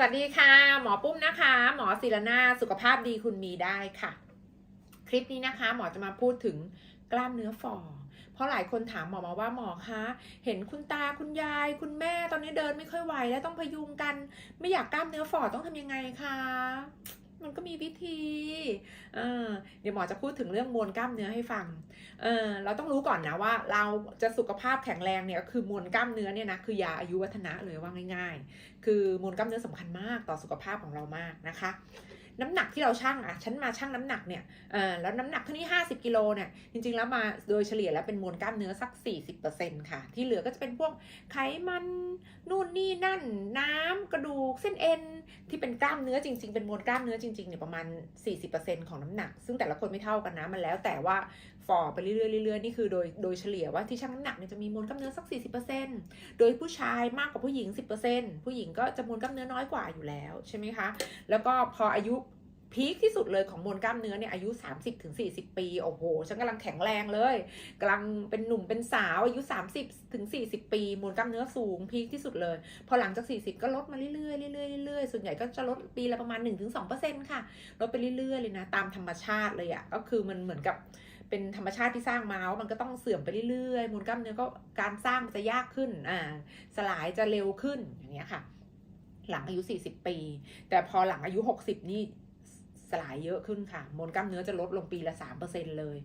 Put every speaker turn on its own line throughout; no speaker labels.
วัสดีค่ะ หมอปุ้มนะคะ หมอศิรนาสุขภาพดีคุณมีได้ค่ะ คลิปนี้นะคะ หมอจะมาพูดถึงกล้ามเนื้อฝ่อเพราะหลายคนถามหมอมาว่าหมอคะเห็นคุณตาคุณยาย คุณแม่ตอนนี้เดินไม่ค่อยไหวแล้วต้องพยุงกัน ไม่อยากกล้ามเนื้อฝ่อต้องทำยังไงคะ มันก็มีวิธีเออเดี๋ยวหมอจะพูดถึงเรื่องมวลกล้ามเนื้อให้ฟังเออเราต้องรู้ก่อนนะว่า เราจะสุขภาพแข็งแรงเนี่ยคือมวลกล้ามเนื้อเนี่ยนะคือยาอายุวัฒนะเลยว่าง่าย ๆ คือมวลกล้ามเนื้อสำคัญมากต่อสุขภาพของเรามากนะคะ น้ำหนักที่เราชั่งอะฉันมาชั่งน้ำหนักเนี่ยเออแล้วน้ำหนักเท่านี้ 50กิโลเนี่ยจริงๆแล้วมาโดยเฉลี่ยแล้วเป็นมวลกล้ามเนื้อสัก 40%ค่ะ ที่เหลือก็จะเป็นพวกไขมันนู่นนี่นั่น น้ำกระดูกเส้นเอ็นที่เป็นกล้ามเนื้อจริง ๆ เป็นมวลกล้ามเนื้อจริงๆเนี่ยประมาณ 40%ของน้ำหนัก ซึ่งแต่ละคนไม่เท่ากันนะมันแล้วแต่ว่าฝ่อไปเรื่อยๆเรื่อยๆนี่คือโดยโดยเฉลี่ยว่าที่ชั่งน้ำหนักเนี่ยจะมีมวลกล้ามเนื้อสัก 40%โดยผู้ชายมากกว่าผู้หญิง 10%ผู้หญิงก็จะมวลกล้ามเนื้อน้อยกว่าอยู่แล้วใช่ไหมคะแล้วก็พออายุพีคที่สุดเลยของมวลกล้ามเนื้อเนี่ยอายุ 30ถึง40 ปี โอ้โห ฉันกำลังแข็งแรงเลยกำลังเป็นหนุ่มเป็นสาวอายุ 30ถึง40 ปี มวลกล้ามเนื้อสูงพีคที่สุดเลย พอหลังจาก 40 ก็ลดมาเรื่อยๆเรื่อยๆเรื่อยๆส่วนใหญ่ก็จะลดปีละประมาณ 1-2%ค่ะ ลดไปเรื่อยๆเลยนะ ตามธรรมชาติเลยอะ่ะก็คือมันเหมือนกับ เป็นธรรมชาติที่สร้างมาว่ามันก็ต้องเสื่อมไปเรื่อยๆมวลกล้ามเนื้อก็การสร้างมันจะยากขึ้นอ่าสลายจะเร็วขึ้นอย่างเงี้ยค่ะ หลังอายุ 40 ปี แต่พอหลังอายุ 60 นี่สลายเยอะขึ้นค่ะ มวลกล้ามเนื้อจะลดลงปีละ 3%เลย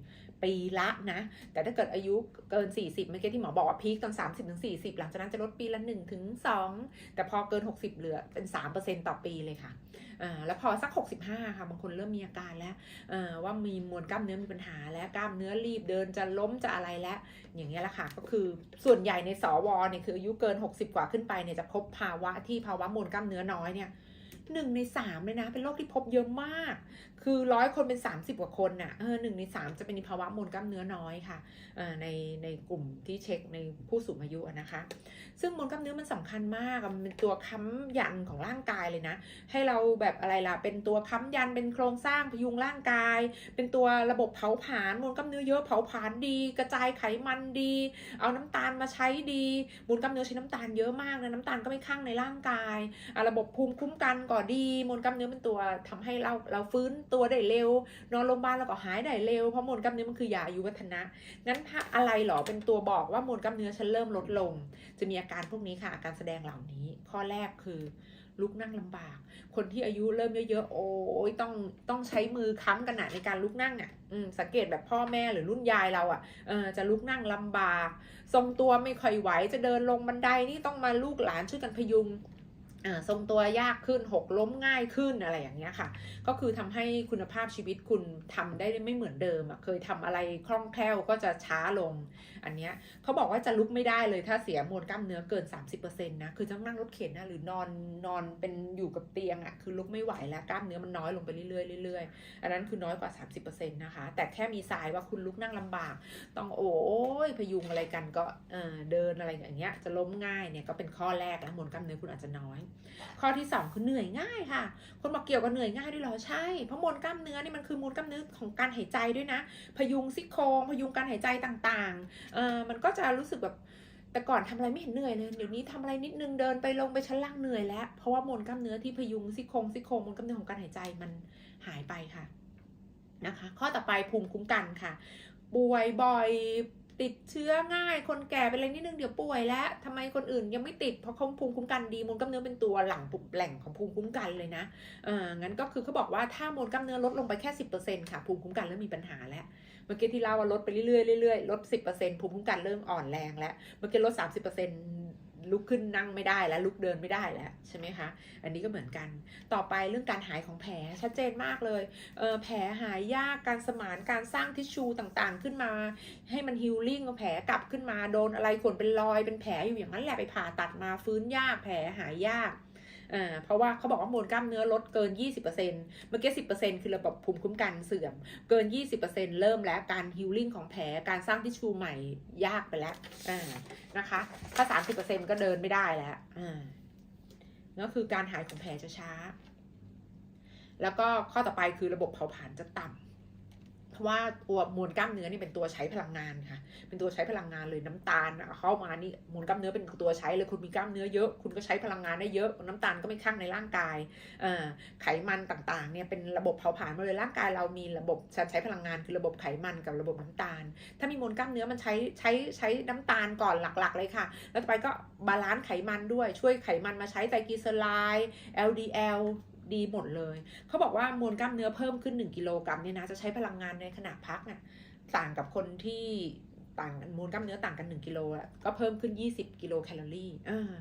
ปีละนะ แต่ถ้าเกิดอายุเกิน 40 เมื่อกี้ที่หมอบอกว่าพีคตอน30ถึง40 หลังจากนั้นจะลดปีละ1ถึง2แต่พอเกิน 60 เหลือเป็น 3%ต่อปีเลยค่ะอ่าแล้วพอสัก 65 ค่ะบางคนเริ่มมีอาการแล้วเอ่อว่ามีมวลกล้ามเนื้อมีปัญหาแล้วกล้ามเนื้อรีบเดินจะล้มจะอะไรแล้วอย่างเงี้ยแหละค่ะก็คือส่วนใหญ่ในสวเนี่ยคืออายุเกิน 60 กว่าขึ้นไปเนี่ยจะพบภาวะที่ภาวะมวลกล้ามเนื้อน้อยเนี่ยหนึ่งในสามเลยนะ เป็นโรคที่พบเยอะมาก คือร้อยคนเป็น 30 กว่าคนน่ะเออหนึ่งในสามจะเป็นภาวะมวลกล้ามเนื้อน้อยค่ะในในกลุ่มที่เช็คในผู้สูงอายุนะคะ ซึ่งมวลกล้ามเนื้อมันสำคัญมากมันเป็นตัวค้ำยันของร่างกายเลยนะ ให้เราแบบอะไรล่ะเป็นตัวค้ำยันเป็นโครงสร้างพยุงร่างกาย เป็นตัวระบบเผาผลาญมวลกล้ามเนื้อเยอะเผาผลาญดี กระจายไขมันดี เอาน้ำตาลมาใช้ดีมวลกล้ามเนื้อใช้น้ำตาลเยอะมากนะน้ำตาลก็ไม่ข้างในร่างกาย ระบบภูมิคุ้มกันก็ดีมวลกล้ามเนื้อเป็นตัวทำให้เราเราฟื้นตัวัวได้เร็ว นอนโรงพยาบาลแล้วก็หายได้เร็วเพราะมวลกล้ามเนื้อมันคือยาอายุวัฒนะ งั้นถ้าอะไรหรอเป็นตัวบอกว่ามวลกล้ามเนื้อฉันเริ่มลดลง จะมีอาการพวกนี้ค่ะอาการแสดงเหล่านี้ ข้อแรกคือลุกนั่งลำบาก คนที่อายุเริ่มเยอะๆ โอ้ยต้องต้องใช้มือค้ำกันหนะในการลุกนั่งอะสังเกตแบบพ่อแม่หรือรุ่นยายเราอะจะลุกนั่งลำบาก ทรงตัวไม่ค่อยไหว จะเดินลงบันไดนี่ต้องมาลูกหลานช่วยกันพยุง ทรงตัวยากขึ้น หกล้มง่ายขึ้นอะไรอย่างเงี้ยค่ะ ก็คือทำให้คุณภาพชีวิตคุณทำได้ไม่เหมือนเดิมอะเคยทำอะไรคล่องแคล่วก็จะช้าลง อันเนี้ยเขาบอกว่าจะลุกไม่ได้เลยถ้าเสียมวลกล้ามเนื้อเกิน 30%นะคือต้องนั่งรถเข็นนะหรือนอนนอนเป็นอยู่กับเตียงอะคือลุกไม่ไหวแล้วกล้ามเนื้อมันน้อยลงไปเรื่อยๆเรื่อยๆอันนั้นคือน้อยกว่า 30%นะคะ แต่แค่มีทรายว่าคุณลุกนั่งลำบาก ต้องโอ้ยพยุงอะไรกันก็เออเดินอะไรอย่างเงี้ยจะล้มง่ายเนี่ยก็เป็นข้อแรกแล้วมวลกล้ามเนื้อคุณอาจจะน้อยข้อที่สองคือเหนื่อยง่ายค่ะ คนบอกเกี่ยวกับเหนื่อยง่ายด้วยเหรอใช่ เพราะมวลกล้ามเนื้อนี่มันคือมวลกล้ามเนื้อของการหายใจด้วยนะ พยุงซี่โครงพยุงการหายใจต่างๆเออมันก็จะรู้สึกแบบแต่ก่อนทำอะไรไม่เห็นเหนื่อยเลยเดี๋ยวนี้ทำอะไรนิดนึงเดินไปลงไปชั้นล่างเหนื่อยแล้ว เพราะว่ามวลกล้ามเนื้อที่พยุงซี่โครงซี่โครงมวลกล้ามเนื้อของการหายใจมันหายไปค่ะนะคะ ข้อต่อไปภูมิคุ้มกันค่ะ ป่วยบ่อย ติดเชื้อง่ายคนแก่เป็นอะไรนิดนึงเดี๋ยวป่วยแล้วทำไมคนอื่นยังไม่ติดเพราะเขาภูมิคุ้มกันดีมวลกล้ามเนื้อเป็นตัวหลังปุบแหล่งของภูมิคุ้มกันเลยนะเอองั้นก็คือเขาบอกว่าถ้ามวลกล้ามเนื้อลดลงไปแค่สิเซค่ะภูมิคุ้มกันเริ่มมีปัญหาแล้วเมื่อกี้ที่เล่าว่าลดไปเรื่อยๆเรื่อยๆลด10%ภูมิคุ้มกันเริ่มอ่อนแรงแล้วเมื่อกี้ลด30% ลุกขึ้นนั่งไม่ได้แล้วลุกเดินไม่ได้แล้วใช่ไหมคะ อันนี้ก็เหมือนกัน ต่อไปเรื่องการหายของแผลชัดเจนมากเลยเออแผลหายยากการสมานการสร้างทิชชูต่างๆ ขึ้นมา ให้มันฮิลลิ่งแผลกลับขึ้นมาโดนอะไรขนเป็นรอยเป็นแผลอยู่อย่างนั้นแหละไปผ่าตัดมาฟื้นยากแผลหายยาก อ่าเพราะว่าเขาบอกว่ามวลกล้ามเนื้อลดเกิน 20%เมื่อกี้ 10%คือระบบภูมิคุ้มกันเสื่อม เกิน 20%เริ่มแล้วการฮิลลิ่งของแผลการสร้างทิชชูใหม่ยากไปแล้วอ่านะคะถ้า 30%ก็เดินไม่ได้แล้วอ่าก็คือการหายของแผลจะช้า แล้วก็ข้อต่อไปคือระบบเผาผลาญจะต่ำ เพราะว่าตัวมวลกล้ามเนื้อนี่เป็นตัวใช้พลังงานค่ะ เป็นตัวใช้พลังงานเลยน้ำตาลเข้ามานี่มวลกล้ามเนื้อเป็นตัวใช้เลยคุณมีกล้ามเนื้อเยอะคุณก็ใช้พลังงานได้เยอะ น้ำตาลก็ไม่ข้างในร่างกายไขมันต่างๆเนี่ยเป็นระบบเผาผลาญมาเลยร่างกายเรามีระบบใช้พลังงานคือระบบไขมันกับระบบน้ำตาล ถ้ามีมวลกล้ามเนื้อมันใช้ใช้ใช้น้ำตาลก่อนหลักๆ เลยค่ะ แล้วต่อไปก็บาลานซ์ไขมันด้วยช่วยไขมันมาใช้ไตรกลีเซอไรด์ LDL ดีหมดเลย เขาบอกว่ามวลกล้ามเนื้อเพิ่มขึ้น 1 กิโลกรัมเนี่ยนะจะใช้พลังงานในขณะพักเนี่ยต่างกับคนที่ต่างมวลกล้ามเนื้อต่างกัน 1 กิโลอะก็เพิ่มขึ้น 20 กิโลแคลอรี่อ่า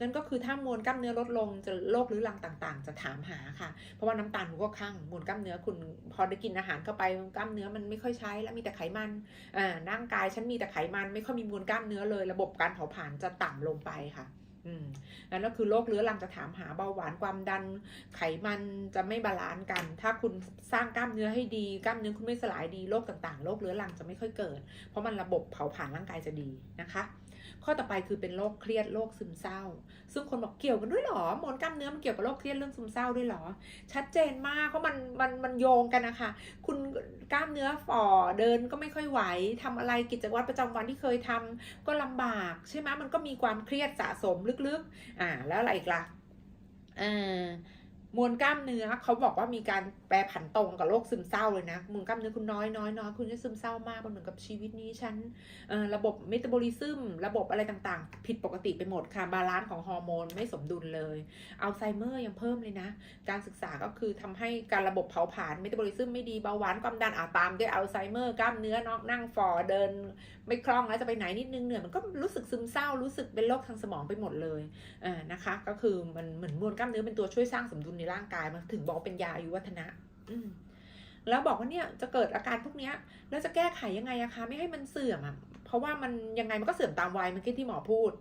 นั่นก็คือถ้ามวลกล้ามเนื้อลดลงจะโรคหรือรังต่างๆ จะถามหาค่ะ เพราะว่าน้ำตาลคุณก็ข้างมวลกล้ามเนื้อคุณพอได้กินอาหารเข้าไปกล้ามเนื้อมันไม่ค่อยใช้แล้วมีแต่ไขมันอ่าร่างกายฉันมีแต่ไขมันไม่ค่อยมีมวลกล้ามเนื้อเลย ระบบการเผาผลาญจะต่ำลงไปค่ะ อืมนั่นก็คือโรคเรื้อรังจะถามหาเบาหวานความดัน ไขมันจะไม่บาลานซ์กัน ถ้าคุณสร้างกล้ามเนื้อให้ดี กล้ามเนื้อคุณไม่สลายดีโรคต่างๆโรคเรื้อรังจะไม่ค่อยเกิด เพราะมันระบบเผาผลาญร่างกายจะดีนะคะ ข้อต่อไปคือเป็นโรคเครียดโรคซึมเศร้า ซึ่งคนบอกเกี่ยวกันด้วยหรอมวลกล้ามเนื้อมันเกี่ยวกับโรคเครียดเรื่องซึมเศร้าด้วยหรอ ชัดเจนมากเพราะมันมันมันโยงกันนะคะ คุณกล้ามเนื้อฝ่อเดินก็ไม่ค่อยไหวทำอะไรกิจวัตรประจำวันที่เคยทำก็ลำบาก ใช่ไหมมันก็มีความเครียดสะสมลึกๆ อ่า แล้วอะไรอีกล่ะอ่อมวลกล้ามเนื้อเขาบอกว่ามีการ ปรผันตรงกับโรคซึมเศร้าเลยนะมวลกล้ามเนื้อคุณน้อยน้อยน้อยคุณจะซึมเศร้ามากมันเหมือนกับชีวิตนี้ฉันระบบเมตาบอลิซึมระบบอะไรต่างๆ ผิดปกติไปหมดค่ะบาลานซ์ของฮอร์โมนไม่สมดุลเลยอัลไซเมอร์ยังเพิ่มเลยนะ การศึกษาก็คือทำให้การระบบเผาผลาญเมตาบอลิซึมไม่ดีเบาหวานความดันอาตามด้วยอัลไซเมอร์กล้ามเนื้อนอกนั่งฟอเดิน ไม่คล่องแล้วจะไปไหนนิดนึงเหนื่อยมันก็รู้สึกซึมเศร้ารู้สึกเป็นโรคทางสมองไปหมดเลยอ่านะคะ ก็คือมันเหมือนมวลกล้ามเนื้อเป็นตัวช่วยสร้างสมดุลในร่างกายมันถึงบอกว่าเป็นยาอายุวัฒนะ อืมแล้วบอกว่าเนี่ยจะเกิดอาการพวกเนี้ย แล้วจะแก้ไขยังไงอะคะไม่ให้มันเสื่อมอะเพราะว่ามันยังไงมันก็เสื่อมตามวัยเมื่อกี้ที่หมอพูด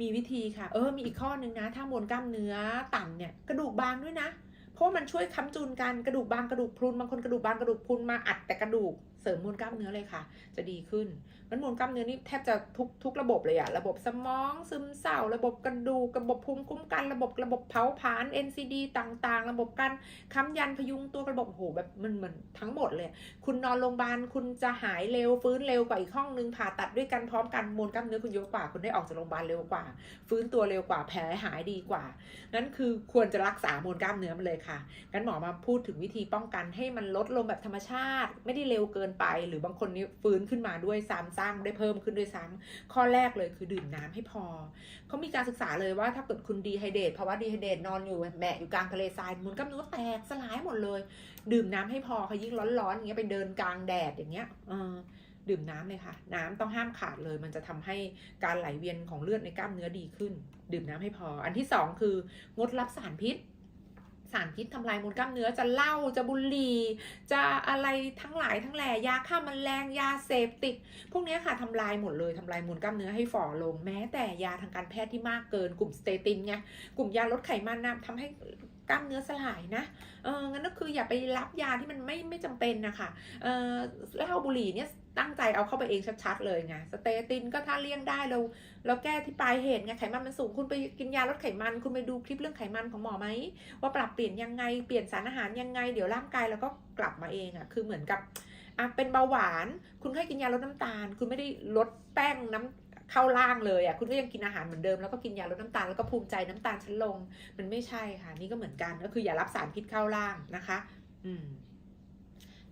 มีวิธีค่ะ เออ มีอีกข้อนึงนะ ถ้ามวลกล้ามเนื้อต่ำเนี่ยกระดูกบางด้วยนะ เพราะว่ามันช่วยค้ำจูนกันกระดูกบางกระดูกพรุนบางคนกระดูกบางกระดูกพรุนมาอัดแต่กระดูก เสริมมวลกล้ามเนื้อเลยค่ะ จะดีขึ้นมันมวลกล้ามเนื้อนี่แทบจะทุกทุกระบบเลยอะระบบสมองซึมเศร้า ระบบกระดูกระบบภูมิคุ้มกันระบบระบบเผาผลาญ NCD ต่างๆ ระบบการค้ำยันพยุงตัวระบบโหแบบมันมันทั้งหมดเลย คุณนอนโรงพยาบาลคุณจะหายเร็วฟื้นเร็วกว่าอีกห้องนึงผ่าตัดด้วยกันพร้อมกันมวลกล้ามเนื้อคุณเยอะกว่า คุณได้ออกจากโรงพยาบาลเร็วกว่า ฟื้นตัวเร็วกว่าแผลหายดีกว่านั่นคือควรจะรักษามวลกล้ามเนื้อมันเลยค่ะงั้นหมอมาพูดถึงวิธีป้องกันให้มันลดลงแบบธรรมชาติ ไม่ได้เร็วเกินไป หรือบางคนนี่ฟื้นขึ้นมาด้วยซ้ำสร้างได้เพิ่มขึ้นด้วยซ้ำข้อแรกเลยคือดื่มน้ำให้พอ เขามีการศึกษาเลยว่าถ้าเกิดคุณดีไฮเดตภาวะดีไฮเดตนอนอยู่แหมะอยู่กลางทะเลทรายมวลกล้ามเนื้อแตกสลายหมดเลย ดื่มน้ำให้พอค่ะยิ่งร้อนๆอย่างเงี้ยไปเดินกลางแดดอย่างเงี้ยเออดื่มน้ำเลยค่ะ น้ำต้องห้ามขาดเลย มันจะทำให้การไหลเวียนของเลือดในกล้ามเนื้อดีขึ้น ดื่มน้ำให้พอ อันที่สองคืองดรับสารพิษ สารพิษทำลายมวลกล้ามเนื้อจะเหล้าจะบุหรี่ จะอะไรทั้งหลายทั้งแหล่ยาฆ่าแมลงยาเสพติด พวกนี้ค่ะทำลายหมดเลยทำลายมวลกล้ามเนื้อให้ฝ่อลง แม้แต่ยาทางการแพทย์ที่มากเกินกลุ่มสเตตินไงกลุ่มยาลดไขมันนะทำให้กล้ามเนื้อสลายนะ เอองั้นก็คืออย่าไปรับยาที่มันไม่ไม่จำเป็นนะคะ เออเหล้าบุหรี่เนี่ยตั้งใจเอาเข้าไปเองชัดๆเลยไง สเตตินก็ถ้าเลี่ยงได้เรา เราแก้ที่ปลายเหตุไงไขมันมันสูงคุณไปกินยาลดไขมัน คุณไปดูคลิปเรื่องไขมันของหมอไหมว่าปรับเปลี่ยนยังไงเปลี่ยนสารอาหารยังไง เดี๋ยวร่างกายเราก็กลับมาเองอะ่ะคือเหมือนกับอะเป็นเบาหวาน คุณให้กินยาลดน้ำตาล คุณไม่ได้ลดแป้งน้ำเข้าล่างเลยอะ่ะคุณก็ยังกินอาหารเหมือนเดิมแล้วก็กินยาลดน้ำตาลแล้วก็ภูมิใจน้ำตาลชั้นลง มันไม่ใช่ค่ะ นี่ก็เหมือนกันก็คืออย่ารับสารพิษเข้าล่างนะคะ อืม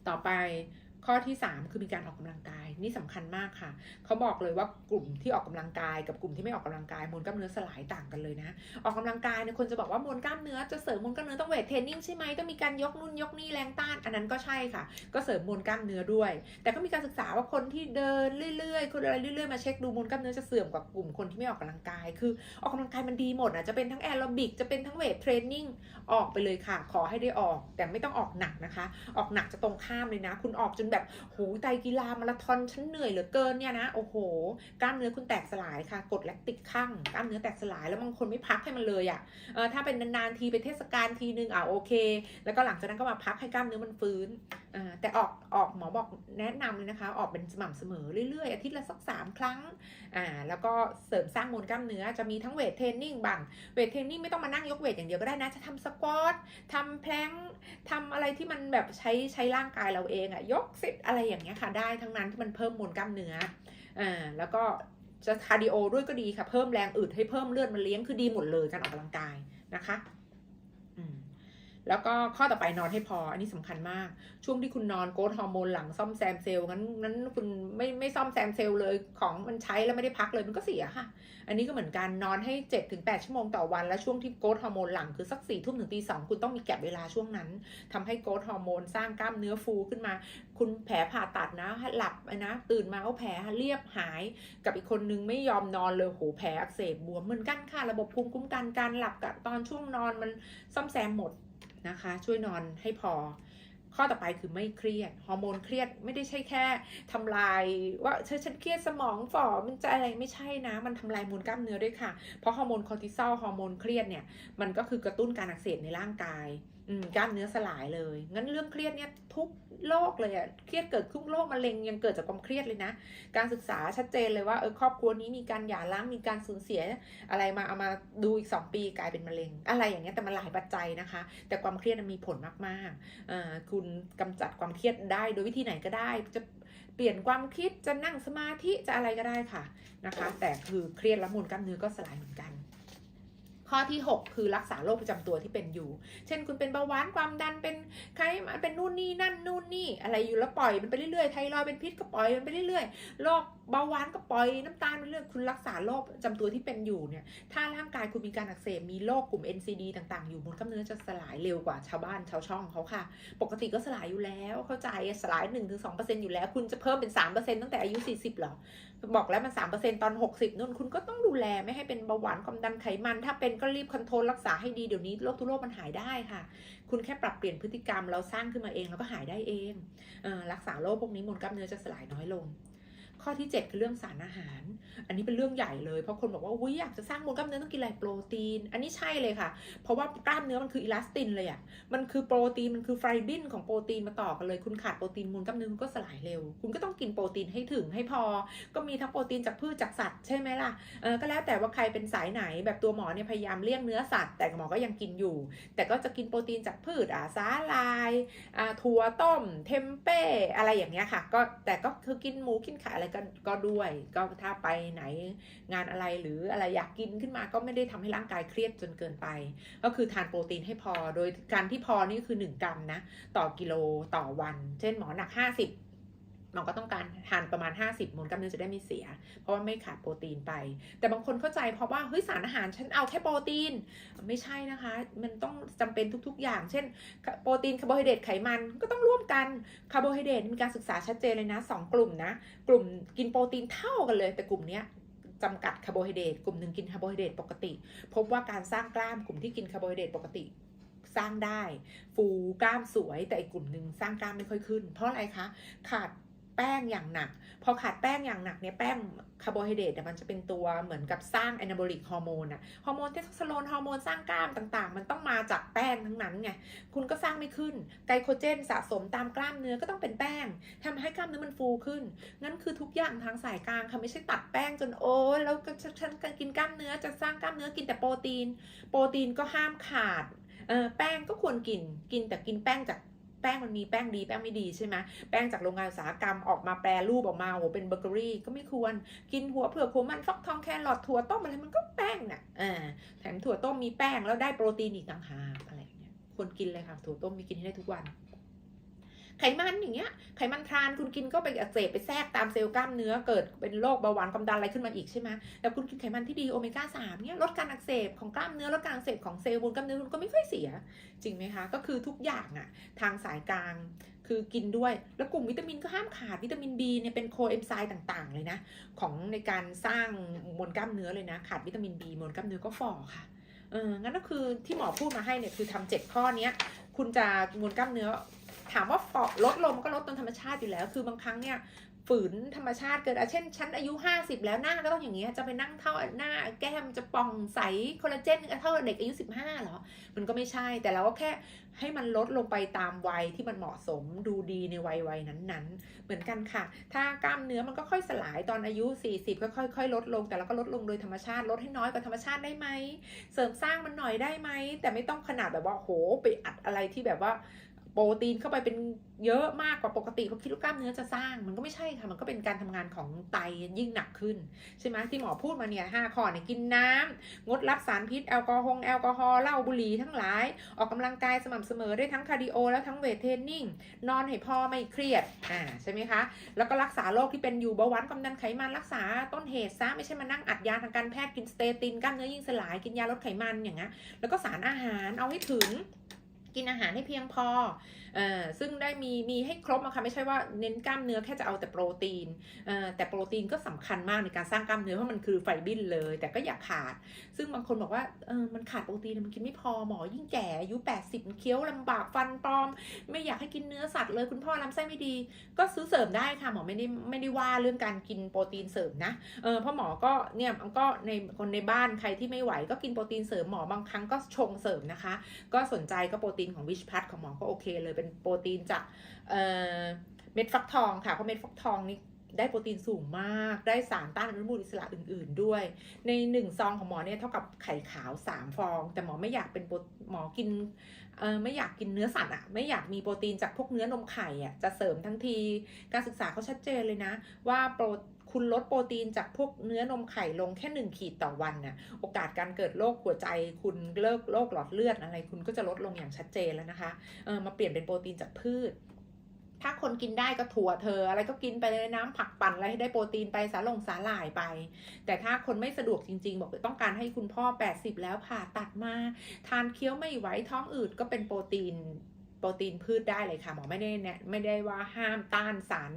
ต่อไป ข้อที่ 3 คือมีการออกกำลังกายนี่สำคัญมากค่ะ เขาบอกเลยว่ากลุ่มที่ออกกำลังกายกับกลุ่มที่ไม่ออกกำลังกายมวลกล้ามเนื้อสลายต่างกันเลยนะ ออกกำลังกายเนี่ยคนจะบอกว่ามวลกล้ามเนื้อจะเสริมมวลกล้ามเนื้อต้องเวทเทรนนิ่งใช่ไหมต้องมีการยกนู่นยกนี่แรงต้าน อันนั้นก็ใช่ค่ะ ก็เสริมมวลกล้ามเนื้อด้วย แต่ก็มีการศึกษาว่าคนที่เดินเรื่อยๆ คนอะไรเรื่อยๆมาเช็คดูมวลกล้ามเนื้อจะเสื่อมกว่ากลุ่มคนที่ไม่ออกกำลังกาย คือออกกำลังกายมันดีหมดอะจะเป็นทั้งแอโรบิกจะเป็นทั้งเวทเทรนนิ่งออกไปเลยค่ะ ขอให้ได้ออก แต่ไม่ต้องออกหนักนะคะ ออกหนักจะตรงข้ามเลยนะ คุณออกจนแบบโหไตกีฬามาราธอนฉันเหนื่อยเหลือเกินเนี่ยนะโอ้โห กล้ามเนื้อคุณแตกสลายค่ะ กดแลคติกข้างกล้ามเนื้อแตกสลายแล้วบางคนไม่พักให้มันเลยอะ่ะถ้าเป็นนานๆทีเป็นเทศกาลทีนึงอะโอเค แล้วก็หลังจากนั้นก็มาพักให้กล้ามเนื้อมันฟื้นแต่ออกออกหมอบอกแนะนำเลยนะคะ ออกเป็นสม่ำเสมอเรื่อยๆอาทิตย์ละสักสามครั้งอ่าแล้วก็เสริมสร้างมวลกล้ามเนื้อจะมีทั้งเวทเทรนนิ่งบ้างเวทเทรนนิ่งไม่ต้องมานั่งยกเวทอย่างเดียวก็ได้นะ จะทำสควอตทำแพลงทำอะไรที่มันแบบใช้ใช้ร่างกายเราเองอะยกซิตอะไรอย่างเงี้ยค่ะได้ทั้งนั้นที่มันเพิ่มมวลกล้ามเนื้ออ่าแล้วก็จะคาร์ดิโอด้วยก็ดีค่ะ เพิ่มแรงอืดให้เพิ่มเลือดมันเลี้ยงคือดีหมดเลยการออกกำลังกายนะคะ แล้วก็ข้อต่อไปนอนให้พอ อันนี้สำคัญมาก ช่วงที่คุณนอนโกรทฮอร์โมนหลังซ่อมแซมเซลล์งั้นงั้นคุณไม่ไม่ซ่อมแซมเซลล์เลยของมันใช้แล้วไม่ได้พักเลยมันก็เสียค่ะ อันนี้ก็เหมือนกันนอนให้7จ็ถึงแชั่วโมงต่อวัน แล้วช่วงที่โกรทฮอร์โมนหลังคือสักสี่ทุ่มถึงตีสองคุณต้องมีแก็บเวลาช่วงนั้นทำให้โกรทฮอร์โมนสร้างกล้ามเนื้อฟูขึ้นมา คุณแผลผ่าตัดนะหลับนะตื่นมาก็แผลเรียบหายกับอีกคนนึงไม่ยอมนอนเลยโหแผลอักเสบบวมเหมือนกันค่ะระบบภูมิคุ้มกันการหลับกับตอนช่วงนอนมันซ่อมแซมหมด นะคะ ช่วยนอนให้พอ ข้อต่อไปคือไม่เครียด ฮอร์โมนเครียดไม่ได้ใช่แค่ทำลาย ว่าเธอฉันเครียดสมองฝ่อมันจะอะไรไม่ใช่นะ มันทำลายมวลกล้ามเนื้อด้วยค่ะ เพราะฮอร์โมนคอร์ติซอลฮอร์โมนเครียดเนี่ยมันก็คือกระตุ้นการอักเสบในร่างกาย กล้ามเนื้อสลายเลย งั้นเรื่องเครียดเนี่ยทุกโรคเลยอะเครียดเกิดทุกโรคมะเร็งยังเกิดจากความเครียดเลยนะ การศึกษาชัดเจนเลยว่าเออครอบครัวนี้มีการหย่าร้างมีการสูญเสีย อะไรมาเอามาดูอีก 2 ปีกลายเป็นมะเร็ง อะไรอย่างเงี้ยแต่มันหลายปัจจัยนะคะ แต่ความเครียดมันมีผลมากๆอ่าคุณกำจัดความเครียดได้โดยวิธีไหนก็ได้จะเปลี่ยนความคิดจะนั่งสมาธิจะอะไรก็ได้ค่ะนะคะ แต่คือเครียดแล้วมวลกล้ามเนื้อก็สลายเหมือนกัน ข้อที่ 6 คือรักษาโรคประจำตัวที่เป็นอยู่ เช่นคุณเป็นเบาหวานความดันเป็นไขมันเป็นนู่นนี่นั่นนู่นนี่อะไรอยู่แล้วปล่อยมันไปเรื่อยๆไทรอยด์เป็นพิษก็ปล่อยมันไปเรื่อยๆโรคเบาหวานก็ปล่อยน้ำตาลไปเรื่อยคุณรักษาโรคประจำตัวที่เป็นอยู่เนี่ยถ้าร่างกายคุณมีการอักเสบมีโรคกลุ่ม NCD ต่างๆ อยู่มวลกล้ามเนื้อจะสลายเร็วกว่าชาวบ้านชาวช่องเขาค่ะ ปกติก็สลายอยู่แล้วเข้าใจสลาย1-2%อยู่แล้ว คุณจะเพิ่มเป็น3%ตั้งแต่อายุ 40หรอ บอกแล้วมันสามเปอร์เซ็นตอนหกสิบนู่นคุณก็ต้องดูแลไม่ให้เป็นเบาหวานความดันไขมัน ถ้าเป็นก็รีบคอนโทรลรักษาให้ดีเดี๋ยวนี้โรคทุกโรคมันหายได้ค่ะ คุณแค่ปรับเปลี่ยนพฤติกรรมเราสร้างขึ้นมาเองแล้วก็หายได้เองเออรักษาโรคพวกนี้มวลกล้ามเนื้อจะสลายน้อยลง ข้อที่ 7 คือเรื่องสารอาหาร อันนี้เป็นเรื่องใหญ่เลย เพราะคนบอกว่าอุ้ยอยากจะสร้างมวลกล้ามเนื้อต้องกินอะไรโปรตีน อันนี้ใช่เลยค่ะ เพราะว่ากล้ามเนื้อมันคืออิลาสตินเลยอะ่ะ มันคือโปรตีน มันคือไฟบินของโปรตีนมาต่อกันเลย คุณขาดโปรตีนมวลกล้ามเนื้อคุณก็สลายเร็ว คุณก็ต้องกินโปรตีนให้ถึงให้พอ ก็มีทั้งโปรตีนจากพืชจากสัตว์ใช่ไหมล่ะ เออ ก็แล้วแต่ว่าใครเป็นสายไหน แบบตัวหมอเนี่ยพยายามเลี่ยงเนื้อสัตว์ แต่หมอก็ยังกินอยู่ แต่ก็จะกินโปรตีนจากพืชอะสาลายอ่าถั่วต้ม เทมเป้ อะไรอย่างเงี้ยค่ะ ก็แต่ก็คือกินหมูกินไข่อะไรก็ก็ด้วย ก็ถ้าไปไหนงานอะไรหรืออะไรอยากกินขึ้นมาก็ไม่ได้ทำให้ร่างกายเครียดจนเกินไป ก็คือทานโปรตีนให้พอ โดยการที่พอนี่คือ 1 กรัมนะ ต่อกิโลต่อวัน เช่นหมอหนัก 50 มอก็ต้องการทานประมาณ 50มวลกล้ามเนื้อจะได้ไม่เสีย เพราะว่าไม่ขาดโปรตีนไป แต่บางคนเข้าใจเพราะว่าเฮ้ยสารอาหารฉันเอาแค่โปรตีน ไม่ใช่นะคะ มันต้องจำเป็นทุกๆอย่าง เช่น โปรตีนคาร์โบไฮเดรตไขมันก็ต้องร่วมกันคาร์โบไฮเดรตมีการศึกษาชัดเจนเลยนะสองกลุ่มนะ กลุ่มกินโปรตีนเท่ากันเลย แต่กลุ่มเนี้ยจำกัดคาร์โบไฮเดรตกลุ่มหนึ่งกินคาร์โบไฮเดรตปกติ พบว่าการสร้างกล้ามกลุ่มที่กินคาร์โบไฮเดรตปกติสร้างได้ ฟูกล้ามสวยแต่อีกกลุ่มหนึ่งสร้างกล้ามไม่ค่อยขึ้น เพราะอะไรคะ ขาด แป้งอย่างหนัก พอขาดแป้งอย่างหนักเนี่ยแป้งคาร์โบไฮเดรตเนี่ยมันจะเป็นตัวเหมือนกับสร้างแอนาโบลิกฮอร์โมนอะฮอร์โมนเทสโทสเตอโรนฮอร์โมนสร้างกล้ามต่างๆ มันต้องมาจากแป้งทั้งนั้นไงคุณก็สร้างไม่ขึ้นไกลโคเจนสะสมตามกล้ามเนื้อก็ต้องเป็นแป้งทำให้กล้ามเนื้อมันฟูขึ้นงั้นคือทุกอย่างทางสายกลางค่ะไม่ใช่ตัดแป้งจนโอ้แล้วก็ฉันกินกล้ามเนื้อจะสร้างกล้ามเนื้อกินแต่โปรตีน โปรตีนก็ห้ามขาดแป้งก็ควรกินกินแต่กินแป้งจาก แป้งมันมีแป้งดีแป้งไม่ดีใช่ไหมแป้งจากโรงงานอุตสาหกรรมออกมาแปรรูปออกมาโอ้เป็นเบเกอรี่ก็ไม่ควร กินหัวเผือกหัวมันฟักทองแครอทถั่วต้มอะไรมันก็แป้งน่ะอ่าแถมถั่วต้มมีแป้งแล้วได้โปรตีนอีกต่างหากอะไรอย่างเงี้ยควรกินเลยค่ะถั่วต้มมีกินให้ได้ทุกวัน ไขมันอย่างเงี้ย ไขมันทรานคุณกินก็ไปอักเสบไปแทรกตามเซลล์กล้ามเนื้อเกิดเป็นโรคเบาหวานความดันอะไรขึ้นมาอีกใช่ไหมแต่คุณกินไขมันที่ดีโอเมก้าสามเนี่ยลดการอักเสบของกล้ามเนื้อลดการอักเสบของเซลล์บนกล้ามเนื้อคุณก็ไม่ค่อยเสีย จริงไหมคะ ก็คือทุกอย่างอะทางสายกลางคือกินด้วย แล้วกลุ่มวิตามินก็ห้ามขาดวิตามิน B เนี่ยเป็นโคเอนไซม์ต่างๆ เลยนะ ของในการสร้างมวลกล้ามเนื้อเลยนะ ขาดวิตามิน B มวลกล้ามเนื้อก็ฝ่อค่ะเอองั้นก็คือที่หมอพูดมาให้เนี่ยคือทำเจ็ดข้อเนี้ย คุณจะมวลกล้ามเนื้อ ถามว่าฝ่อลดลงมันก็ลดตามธรรมชาติอยู่แล้ว คือบางครั้งเนี่ยฝืนธรรมชาติเกิดอะเช่นฉันอายุ 50 แล้วหน้าก็ต้องอย่างเงี้ยจะไปนั่งเท่าหน้าแก้มจะป่องใสคอลลาเจนเท่าเด็กอายุ 15 เหรอ มันก็ไม่ใช่แต่เราก็แค่ให้มันลดลงไปตามวัยที่มันเหมาะสมดูดีในวัยวัยนั้นๆ เหมือนกันค่ะ ถ้ากล้ามเนื้อมันก็ค่อยสลายตอนอายุ 40 ก็ค่อยๆ ลดลง แต่เราก็ลดลงโดยธรรมชาติลดให้น้อยกว่าธรรมชาติได้ไหมเสริมสร้างมันหน่อยได้ไหมแต่ไม่ต้องขนาดแบบว่าโหไปอัดอะไรที่แบบว่า โปรตีนเข้าไปเป็นเยอะมากกว่าปกติเพราะคิดว่ากล้ามเนื้อจะสร้าง มันก็ไม่ใช่ค่ะ มันก็เป็นการทำงานของไตยิ่งหนักขึ้น ใช่ไหมที่หมอพูดมาเนี่ยห้าข้อเนี่ยกินน้ำงดรับสารพิษ แอลกอฮอล์แอลกอฮอล์เหล้าบุหรี่ทั้งหลาย ออกกำลังกายสม่ำเสมอได้ทั้งคาร์ดิโอแล้วทั้งเวทเทรนนิ่งนอนให้พอไม่เครียดอ่าใช่ไหมคะ แล้วก็รักษาโรคที่เป็นอยู่เบาหวานความดันไขมันรักษาต้นเหตุซะไม่ใช่มานั่งอัดยาทางการแพทย์กินสเตตินกล้ามเนื้อยิ่งสลายกินยาลดไขมันอย่างเงี้ยแล้วก็สารอาหารเอาให้ถึง กินอาหารให้เพียงพออ่อซึ่งได้มีมีให้ครบอะคะไม่ใช่ว่าเน้นกล้ามเนื้อแค่จะเอาแต่โปรตีนอ่อแต่โปรตีนก็สำคัญมากในการสร้างกล้ามเนื้อเพราะมันคือไฟบินเลย แต่ก็อย่าขาด ซึ่งบางคนบอกว่าเออมันขาดโปรตีนมันกินไม่พอหมอยิ่งแก่อายุ 80 เคี้ยวลำบากฟันปลอม ไม่อยากให้กินเนื้อสัตว์เลยคุณพ่อลำไส้ไม่ดี ก็ซื้อเสริมได้ค่ะหมอไม่ได้ไม่ได้ว่าเรื่องการกินโปรตีนเสริมนะเออเพราะหมอก็เนี่ยมันก็ในคนในบ้านใครที่ไม่ไหวก็กินโปรตีนเสริมหมอบางครั้งก็ชงเสริมนะคะ ก็สนใจก็โปรตีนของวิชพัทของหมอก็โอเคเลยเป็นโปรตีนจากเเม็ดฟักทองค่ะ เพราะเม็ดฟักทองนี่ได้โปรตีนสูงมาก ได้สารต้านอนุมูลอิสระอื่น ๆ ด้วย ในหนึ่งซองของหมอเนี่ยเท่ากับไข่ขาว 3 ฟอง แต่หมอไม่อยากเป็นโปรหมอกินเออไม่อยากกินเนื้อสัตว์อะไม่อยากมีโปรตีนจากพวกเนื้อนมไข่อะจะเสริมทั้งที การศึกษาเขาชัดเจนเลยนะ ว่าโปร คุณลดโปรตีนจากพวกเนื้อนมไข่ลงแค่หนึ่งขีดต่อวันน่ะโอกาสการเกิดโรคหัวใจ คุณเลิกโรคหลอดเลือดอะไร คุณก็จะลดลงอย่างชัดเจนแล้วนะคะเออมาเปลี่ยนเป็นโปรตีนจากพืชถ้าคนกินได้ก็ถั่วเธอ อะไรก็กินไปเลยน้ำผักปั่นอะไรให้ได้โปรตีนไปสาลงสาหร่ายไป แต่ถ้าคนไม่สะดวกจริง ๆ บอกต้องการให้คุณพ่อ 80 แล้วผ่าตัดมา ทานเคี้ยวไม่ไหวท้องอืดก็เป็นโปรตีน โปรตีนพืชได้เลยค่ะหมอไม่ได้แนะไม่ได้ว่าห้ามต้านสาร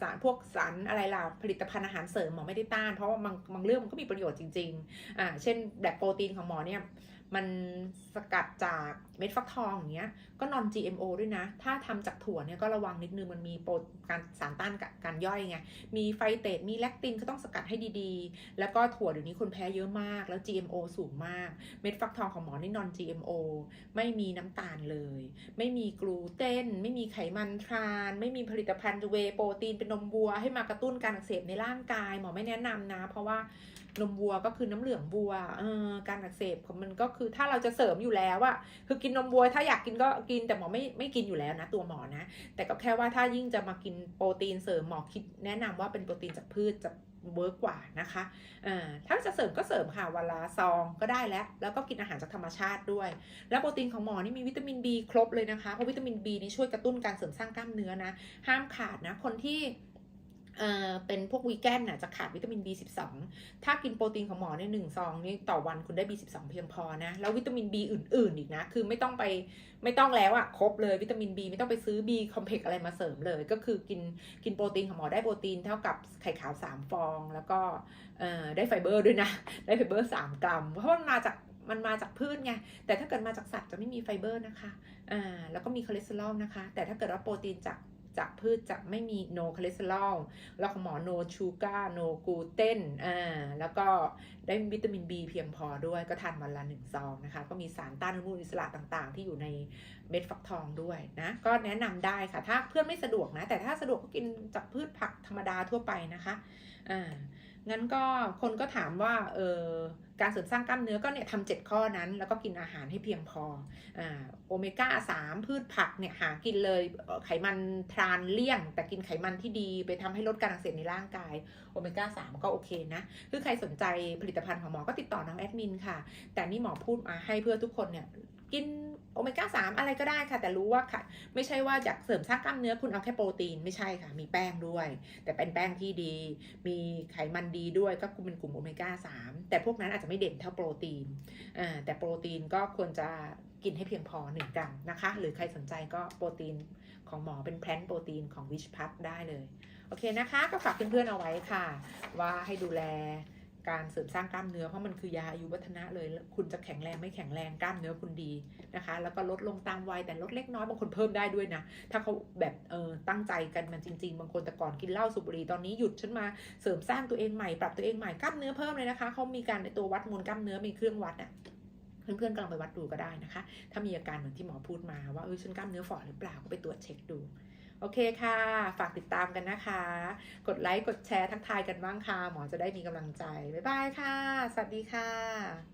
สารพวกสารอะไรล่ะผลิตภัณฑ์อาหารเสริมหมอไม่ได้ต้าน เพราะว่าบางบางเรื่องมันก็มีประโยชน์จริงๆอ่าเช่นแบบโปรตีนของหมอเนี่ย มันสกัดจากเม็ดฟักทองอย่างเงี้ย ก็นอน GMO ด้วยนะ ถ้าทำจากถั่วเนี่ยก็ระวังนิดนึงมันมีโปรการสารต้านการย่อยไง มีไฟเตสมีแลคตินก็ต้องสกัดให้ดีๆ แล้วก็ถั่วเดี๋ยวนี้คนแพ้เยอะมาก แล้ว GMO สูงมาก เม็ดฟักทองของหมอนี่นอน GMO ไม่มีน้ำตาลเลย ไม่มีกลูเตน ไม่มีไขมันทราน ไม่มีผลิตภัณฑ์เวโปรตีนเป็นนมวัว ให้มากระตุ้นการอักเสบในร่างกาย หมอไม่แนะนำนะ เพราะว่า นมวัวก็คือน้ำเหลืองวัวเออการอักเสบของมันก็คือถ้าเราจะเสริมอยู่แล้วอะคือกินนมวัวถ้าอยากกินก็กินแต่หมอไม่ไม่กินอยู่แล้วนะ ตัวหมอนะ แต่ก็แค่ว่าถ้ายิ่งจะมากินโปรตีนเสริมหมอคิดแนะนำว่าเป็นโปรตีนจากพืชจะเวิร์กกว่านะคะอ่าถ้าจะเสริมก็เสริมค่ะวันละซองก็ได้แล้ว แล้วก็กินอาหารจากธรรมชาติด้วย แล้วโปรตีนของหมอนี่มีวิตามิน B ครบเลยนะคะ เพราะวิตามิน B นี่ช่วยกระตุ้นการเสริมสร้างกล้ามเนื้อนะ ห้ามขาดนะ คนที่ เออเป็นพวกวีแกนน่ะจะขาดวิตามิน B12 ถ้ากินโปรตีนของหมอในหนึ่งซองนี่ต่อวันคุณได้ B12 เพียงพอนะ แล้ววิตามิน B อื่น ๆ อีกนะ คือไม่ต้องไปไม่ต้องแล้วอะครบเลยวิตามิน B ไม่ต้องไปซื้อ B คอมเพล็กอะไรมาเสริมเลย ก็คือกินกินโปรตีนของหมอได้โปรตีนเท่ากับไข่ขาว 3 ฟอง แล้วก็เออได้ไฟเบอร์ด้วยนะ ได้ไฟเบอร์ 3 กรัม เพราะมันมาจากมันมาจากพืชไง แต่ถ้าเกิดมาจากสัตว์จะไม่มีไฟเบอร์นะคะ อ่า แล้วก็มีคอเลสเตอรอลนะคะ แต่ถ้าเกิดว่าโปรตีนจาก จากพืชจะไม่มี no คอเลสเตอรอลแล้วของหมอ no sugar no gluten อ่าแล้วก็ได้วิตามิน B เพียงพอด้วยก็ทานวันละหนึ่งซองนะคะ ก็มีสารต้านอนุมูลอิสระต่างๆ ที่อยู่ในเม็ดฟักทองด้วยนะ ก็แนะนำได้ค่ะ ถ้าเพื่อนไม่สะดวกนะ แต่ถ้าสะดวกก็กินจากพืชผักธรรมดาทั่วไปนะคะอ่า งั้นก็คนก็ถามว่าเออการเสริมสร้างกล้ามเนื้อก็เนี่ยทำเจ็ดข้อนั้น แล้วก็กินอาหารให้เพียงพออ่าโอเมก้าสามพืชผักเนี่ยหากินเลยไขมันทรานเลี่ยง แต่กินไขมันที่ดีไปทำให้ลดการอักเสบในร่างกายโอเมก้าสามก็โอเคนะ คือใครสนใจผลิตภัณฑ์ของหมอก็ติดต่อน้องแอดมินค่ะ แต่นี่หมอพูดมาให้เพื่อทุกคนเนี่ยกิน โอเมก้าสามอะไรก็ได้ค่ะ แต่รู้ว่าค่ะ ไม่ใช่ว่าอยากเสริมสร้างกล้ามเนื้อคุณเอาแค่โปรตีนไม่ใช่ค่ะ มีแป้งด้วย แต่เป็นแป้งที่ดี มีไขมันดีด้วยก็คุณเป็นกลุ่มโอเมก้า3แต่พวกนั้นอาจจะไม่เด่นเท่าโปรตีนอ่าแต่โปรตีนก็ควรจะกินให้เพียงพอ 1 กรัมนะคะ หรือใครสนใจก็โปรตีนของหมอเป็นแพลนโปรตีนของวิชพัทได้เลย โอเคนะคะ ก็ฝากเพื่อนๆเอาไว้ค่ะ ว่าให้ดูแล การเสริมสร้างกล้ามเนื้อเพราะมันคือยาอายุวัฒนะเลย คุณจะแข็งแรงไม่แข็งแรงกล้ามเนื้อคุณดีนะคะ แล้วก็ลดลงตามวัยแต่ลดเล็กน้อยบางคนเพิ่มได้ด้วยนะ ถ้าเขาแบบเออตั้งใจกันมันจริง ๆ บางคนแต่ก่อนกินเหล้าสูบบุหรี่ตอนนี้หยุดฉันมาเสริมสร้างตัวเองใหม่ปรับตัวเองใหม่กล้ามเนื้อเพิ่มเลยนะคะเขามีการในตัววัดมวลกล้ามเนื้อมีเครื่องวัดอะเพื่อนๆก็ลองไปวัดดูก็ได้นะคะ ถ้ามีอาการเหมือนที่หมอพูดมาว่าเออฉันกล้ามเนื้อฝ่อหรือเปล่าก็ไปตรวจเช็คดู โอเคค่ะ ฝากติดตามกันนะคะ กดไลค์ กดแชร์ทักทายกันบ้างค่ะ หมอจะได้มีกำลังใจ บ๊ายบายค่ะ สวัสดีค่ะ